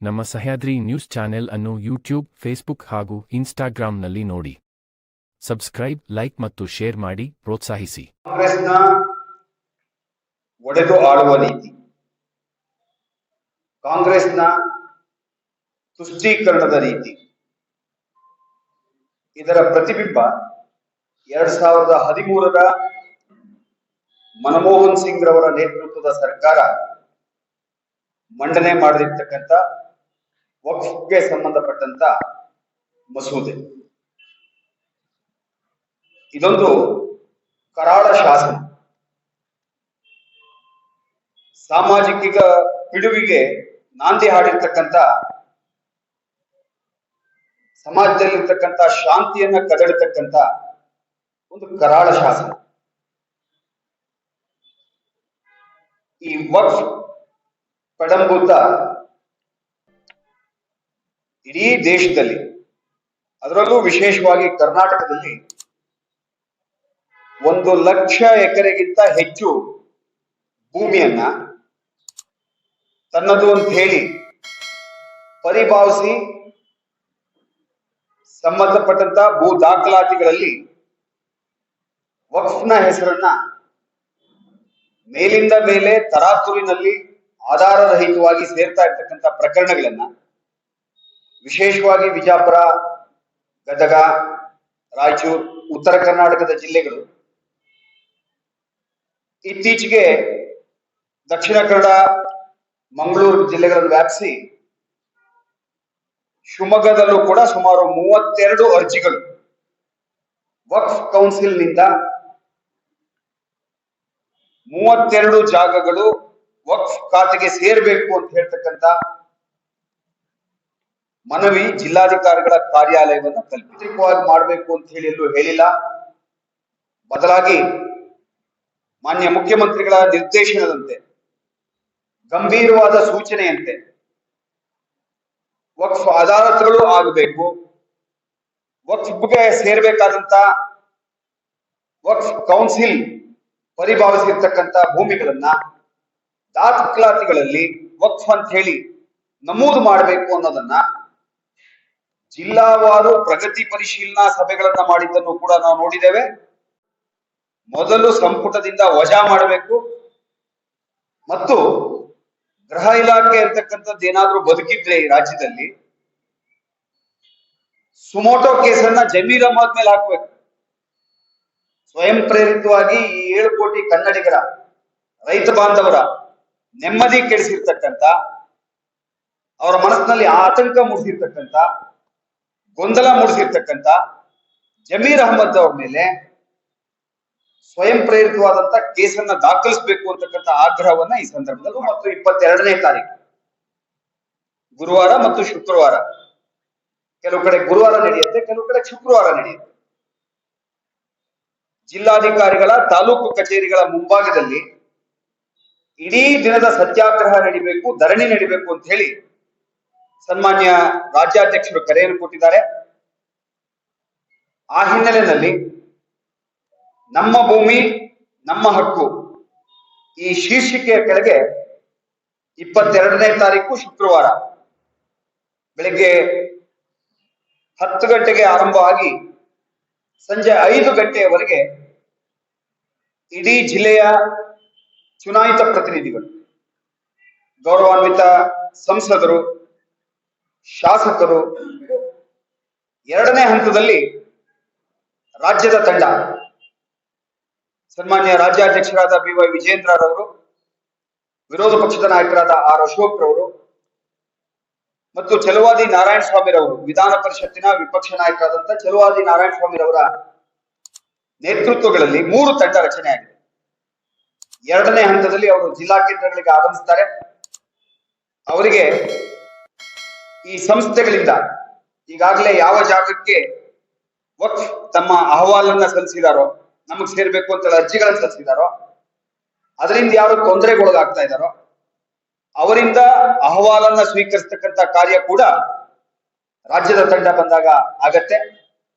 ನಮ್ಮ Sahyadri news channel ಅನ್ನು YouTube, Facebook ಹಾಗೂ ಇನ್ಸ್ಟಾಗ್ರಾಂನಲ್ಲಿ ನೋಡಿ. ಸಬ್ಸ್ಕ್ರೈಬ್, ಲೈಕ್ ಮತ್ತು ಶೇರ್ ಮಾಡಿ, ಪ್ರೋತ್ಸಾಹಿಸಿ. ಕಾಂಗ್ರೆಸ್ನ ಒಡೆದು ಆಳುವ ನೀತಿ. ಕಾಂಗ್ರೆಸ್ನ ತುಷ್ಟೀಕರಣದ ರೀತಿ ಇದರ ಪ್ರತಿಬಿಂಬ ಎರಡ್ ಸಾವಿರದ ಹದಿಮೂರರ ಮನಮೋಹನ್ ಸಿಂಗ್ ರವರ ನೇತೃತ್ವದ ಸರ್ಕಾರ ಮಂಡನೆ ಮಾಡಿರ್ತಕ್ಕಂಥ ವಕ್ಫ್ಗೆ ಸಂಬಂಧಪಟ್ಟಂತ ಮಸೂದೆ. ಇದೊಂದು ಕರಾಳ ಶಾಸನ. ಸಾಮಾಜಿಕ ಪಿಡುವಿಗೆ ನಾಂದಿ ಹಾಡಿರ್ತಕ್ಕಂಥ ಸಮಾಜದಲ್ಲಿರ್ತಕ್ಕಂಥ ಶಾಂತಿಯನ್ನ ಕದಡತಕ್ಕಂತ ಒಂದು ಕರಾಳ ಶಾಸನ. ಈ ವಕ್ಫ್ ಪಡಂಭೂತ ಇಡೀ ದೇಶದಲ್ಲಿ, ಅದರಲ್ಲೂ ವಿಶೇಷವಾಗಿ ಕರ್ನಾಟಕದಲ್ಲಿ ಒಂದು ಲಕ್ಷ ಎಕರೆಗಿಂತ ಹೆಚ್ಚು ಭೂಮಿಯನ್ನ ತನ್ನದು ಅಂತ ಹೇಳಿ ಪರಿಭಾವಿಸಿ ಸಂಬಂಧಪಟ್ಟಂತ ಭೂ ದಾಖಲಾತಿಗಳಲ್ಲಿ ವಕ್ಫ್ನ ಹೆಸರನ್ನ ಮೇಲಿಂದ ಮೇಲೆ ತರಾತುರಿನಲ್ಲಿ ಆಧಾರರಹಿತವಾಗಿ ಸೇರ್ತಾ ಇರ್ತಕ್ಕಂಥ ಪ್ರಕರಣಗಳನ್ನ ವಿಶೇಷವಾಗಿ ವಿಜಾಪುರ, ಗದಗ, ರಾಯಚೂರು, ಉತ್ತರ ಕರ್ನಾಟಕದ ಜಿಲ್ಲೆಗಳು. ಇತ್ತೀಚೆಗೆ ದಕ್ಷಿಣ ಕನ್ನಡ, ಮಂಗಳೂರು ಜಿಲ್ಲೆಗಳನ್ನು ವ್ಯಾಪಿಸಿ ಶಿವಮೊಗ್ಗದಲ್ಲೂ ಕೂಡ ಸುಮಾರು ಮೂವತ್ತೆರಡು ಅರ್ಜಿಗಳು ವಕ್ಫ್ ಕೌನ್ಸಿಲ್ನಿಂದ ಮೂವತ್ತೆರಡು ಜಾಗಗಳು ವಕ್ಫ್ ಖಾತೆಗೆ ಸೇರ್ಬೇಕು ಅಂತ ಹೇಳ್ತಕ್ಕಂತ ಮನವಿ ಜಿಲ್ಲಾಧಿಕಾರಿಗಳ ಕಾರ್ಯಾಲಯವನ್ನು ಕಲ್ಪಿತವಾಗಿ ಮಾಡಬೇಕು ಅಂತ ಹೇಳಿ ಎಲ್ಲೂ ಹೇಳಿಲ್ಲ. ಬದಲಾಗಿ ಮಾನ್ಯ ಮುಖ್ಯಮಂತ್ರಿಗಳ ನಿರ್ದೇಶನದಂತೆ, ಗಂಭೀರವಾದ ಸೂಚನೆಯಂತೆ ವಕ್ಫ್ ಅದಾಲತ್ಗಳು ಆಗಬೇಕು. ವಕ್ಫ್ಗೆ ಸೇರಬೇಕಾದಂತ ವಕ್ಫ್ ಕೌನ್ಸಿಲ್ ಪರಿಭಾವಿಸಿರ್ತಕ್ಕಂಥ ಭೂಮಿಗಳನ್ನ ದಾಖಲಾತಿಗಳಲ್ಲಿ ವಕ್ಫ್ ಅಂತ ಹೇಳಿ ನಮೂದು ಮಾಡಬೇಕು ಅನ್ನೋದನ್ನ ಜಿಲ್ಲಾವಾರು ಪ್ರಗತಿ ಪರಿಶೀಲನಾ ಸಭೆಗಳನ್ನ ಮಾಡಿದ್ದನ್ನು ಕೂಡ ನಾವು ನೋಡಿದ್ದೇವೆ. ಮೊದಲು ಸಂಪುಟದಿಂದ ವಜಾ ಮಾಡಬೇಕು. ಮತ್ತು ಗೃಹ ಇಲಾಖೆ ಇರ್ತಕ್ಕಂಥದ್ದು ಏನಾದ್ರೂ ಬದುಕಿದ್ರೆ ಈ ರಾಜ್ಯದಲ್ಲಿ ಸುಮೋಟೋ ಕೇಸನ್ನ ಜಮೀರ್ ಅಹಮದ್ ಮೇಲೆ ಹಾಕ್ಬೇಕು. ಸ್ವಯಂ ಪ್ರೇರಿತವಾಗಿ ಈ ಏಳು ಕೋಟಿ ಕನ್ನಡಿಗರ, ರೈತ ಬಾಂಧವರ ನೆಮ್ಮದಿ ಕೆಡಿಸಿರ್ತಕ್ಕಂಥ, ಅವರ ಮನಸ್ಸಿನಲ್ಲಿ ಆತಂಕ ಮೂಡಿಸಿರ್ತಕ್ಕಂಥ ಗೊಂದಲ ಮೂಡಿಸಿರ್ತಕ್ಕಂಥ ಜಮೀರ್ ಅಹಮದ್ ಅವ್ರ ಮೇಲೆ ಸ್ವಯಂ ಪ್ರೇರಿತವಾದಂತ ಕೇಸನ್ನ ದಾಖಲಿಸಬೇಕು ಅಂತಕ್ಕಂಥ ಆಗ್ರಹವನ್ನ ಈ ಸಂದರ್ಭದಲ್ಲಿ ಮತ್ತು ಇಪ್ಪತ್ತೆರಡನೇ ತಾರೀಕು, ಗುರುವಾರ ಮತ್ತು ಶುಕ್ರವಾರ. ಕೆಲವು ಕಡೆ ಗುರುವಾರ ನಡೆಯುತ್ತೆ, ಕೆಲವು ಕಡೆ ಶುಕ್ರವಾರ ನಡೆಯುತ್ತೆ. ಜಿಲ್ಲಾಧಿಕಾರಿಗಳ, ತಾಲೂಕು ಕಚೇರಿಗಳ ಮುಂಭಾಗದಲ್ಲಿ ಇಡೀ ದಿನದ ಸತ್ಯಾಗ್ರಹ ನಡಿಬೇಕು, ಧರಣಿ ನಡಿಬೇಕು ಅಂತ ಹೇಳಿ ಸನ್ಮಾನ್ಯ ರಾಜ್ಯಾಧ್ಯಕ್ಷರು ಕರೆಯನ್ನು ಕೊಟ್ಟಿದ್ದಾರೆ. ಆ ಹಿನ್ನೆಲೆಯಲ್ಲಿ ನಮ್ಮ ಭೂಮಿ, ನಮ್ಮ ಹಕ್ಕು ಈ ಶೀರ್ಷಿಕೆಯ ಕೆಳಗೆ ಇಪ್ಪತ್ತೆರಡನೇ ತಾರೀಕು ಶುಕ್ರವಾರ. ಬೆಳಿಗ್ಗೆ ಹತ್ತು ಗಂಟೆಗೆ ಆರಂಭವಾಗಿ ಸಂಜೆ ಐದು ಗಂಟೆಯವರೆಗೆ ಇಡೀ ಜಿಲ್ಲೆಯ ಚುನಾಯಿತ ಪ್ರತಿನಿಧಿಗಳು, ಗೌರವಾನ್ವಿತ ಸಂಸದರು ಶಾಸಕರು ಎರಡನೇ ಹಂತದಲ್ಲಿ ರಾಜ್ಯದ ತಂಡ. ಸನ್ಮಾನ್ಯ ರಾಜ್ಯಾಧ್ಯಕ್ಷರಾದ ಬಿ ವೈ ವಿಜೇಂದ್ರರವರು ವಿರೋಧ ಪಕ್ಷದ ನಾಯಕರಾದ ಆರ್. ಅಶೋಕ್ ರವರು ಮತ್ತು ಚಲುವಾದಿ ನಾರಾಯಣ ಸ್ವಾಮಿರವರು, ವಿಧಾನ ಪರಿಷತ್ತಿನ ವಿಪಕ್ಷ ನಾಯಕರಾದಂತಹ ಚಲುವಾದಿ ನಾರಾಯಣ ಸ್ವಾಮಿರವರ ನೇತೃತ್ವಗಳಲ್ಲಿ ಮೂರು ತಂಡ ರಚನೆಯಾಗಿದೆ. ಎರಡನೇ ಹಂತದಲ್ಲಿ ಅವರು ಜಿಲ್ಲಾ ಕೇಂದ್ರಗಳಿಗೆ ಆಗಮಿಸ್ತಾರೆ. ಅವರಿಗೆ ಈ ಸಂಸ್ಥೆಗಳಿಂದ ಈಗಾಗಲೇ ಯಾವ ಜಾಗಕ್ಕೆ ವಕ್ಫ್ ತಮ್ಮ ಅಹವಾಲನ್ನ ಸಲ್ಲಿಸಿದಾರೋ, ನಮಗ್ ಸೇರ್ಬೇಕು ಅಂತ ಅರ್ಜಿಗಳನ್ನ ಸಲ್ಲಿಸಿದಾರೋ, ಅದರಿಂದ ಯಾರು ತೊಂದರೆಗೊಳಗಾಗ್ತಾ ಇದ್ದಾರೋ, ಅವರಿಂದ ಅಹವಾಲನ್ನ ಸ್ವೀಕರಿಸ್ತಕ್ಕಂಥ ಕಾರ್ಯ ಕೂಡ ರಾಜ್ಯದ ತಂಡ ಬಂದಾಗ ಆಗತ್ತೆ.